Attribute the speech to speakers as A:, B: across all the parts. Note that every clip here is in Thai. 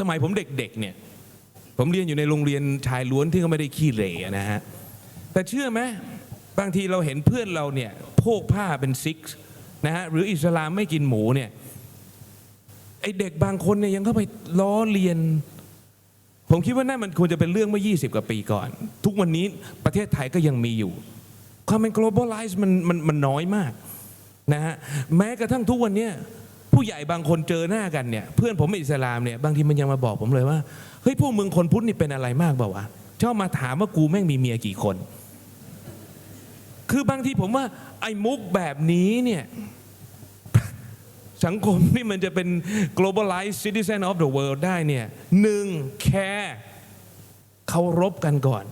A: สมัยผมเด็กๆเนี่ยผมเรียนอยู่ในโรงเรียนชายล้วนที่เขาไม่ได้ขี้เหร่นะฮะแต่เชื่อไหมบางทีเราเห็นเพื่อนเราเนี่ยโพกผ้าเป็นซิกนะฮะหรืออิสลามไม่กินหมูเนี่ยไอเด็กบางคนเนี่ยยังเข้าไปล้อเลียน ผมคิดว่านั่นมันควรจะเป็นเรื่องเมื่อ 20 กว่าปีก่อน ทุกวันนี้ประเทศไทยก็ยังมีอยู่ ความเป็น globalize มันมันมันน้อยมากนะฮะแม้กระทั่งทุกวันเนี้ย ผู้ใหญ่บางคนเจอหน้ากันเนี่ยเพื่อนผมอิสลามเนี่ยบางทีมันยังมาบอกผมเลยว่าเฮ้ยพวกมึงคนพุทธนี่เป็นอะไรมากเปล่าวะชอบมาถามว่ากูแม่งมีเมียกี่คน คือบางทีผมว่าไอ้มุกแบบนี้เนี่ยสังคมนี่มันจะเป็น globalized citizen of the world ได้เนี่ยหนึ่งแค่เคารพกันก่อน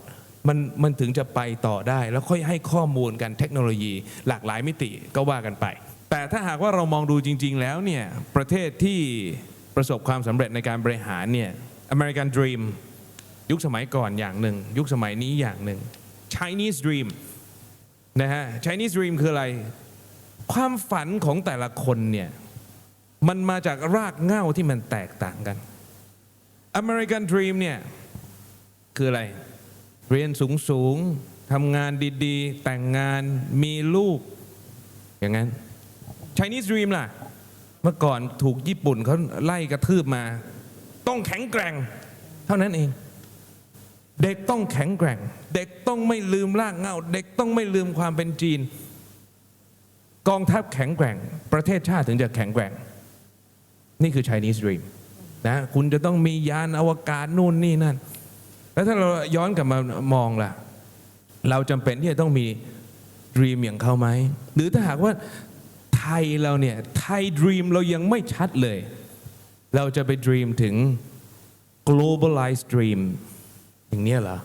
A: มันมันถึงจะไปต่อได้ แล้วค่อยให้ข้อมูลกันเทคโนโลยีหลากหลายมิติก็ว่ากันไป แต่ถ้าหากว่าเรามองดูจริง ๆ แล้วเนี่ยประเทศที่ประสบความสำเร็จในการบริหารเนี่ย American Dream ยุคสมัยก่อนอย่างหนึ่ง ยุคสมัยนี้อย่างหนึ่ง Chinese Dream นะฮะ Chinese Dream คืออะไร ความฝันของแต่ละคนเนี่ยมันมาจากรากเหง้าที่มันแตกต่างกัน American Dream เนี่ยคืออะไร เรียนสูงสูงๆทำงานดีๆ แต่งงานมีลูกอย่างนั้น Chinese Dream ล่ะ เมื่อก่อนถูกญี่ปุ่นเขาไล่กระทืบมา ต้องแข็งแกร่ง เท่านั้นเอง เด็กต้องแข็งแกร่ง เด็กต้องไม่ลืมรากเงาเด็กต้องไม่ลืมความเป็นจีน กองทัพแข็งแกร่ง ประเทศชาติถึงจะแข็งแกร่ง นี่คือ Chinese Dream นะคุณจะต้องมียานอวกาศนู่นนี่นั่น แล้วถ้าเราย้อนกลับมามองล่ะ เราจำเป็นที่จะต้องมี Dream อย่างเขาไหม หรือถ้าหากว่า ยเราเนี่ยไทยด REAM เรายังไม่ชัดเลย เราจะไปด REAM ถึง globalized dream อย่างนี้เหรอ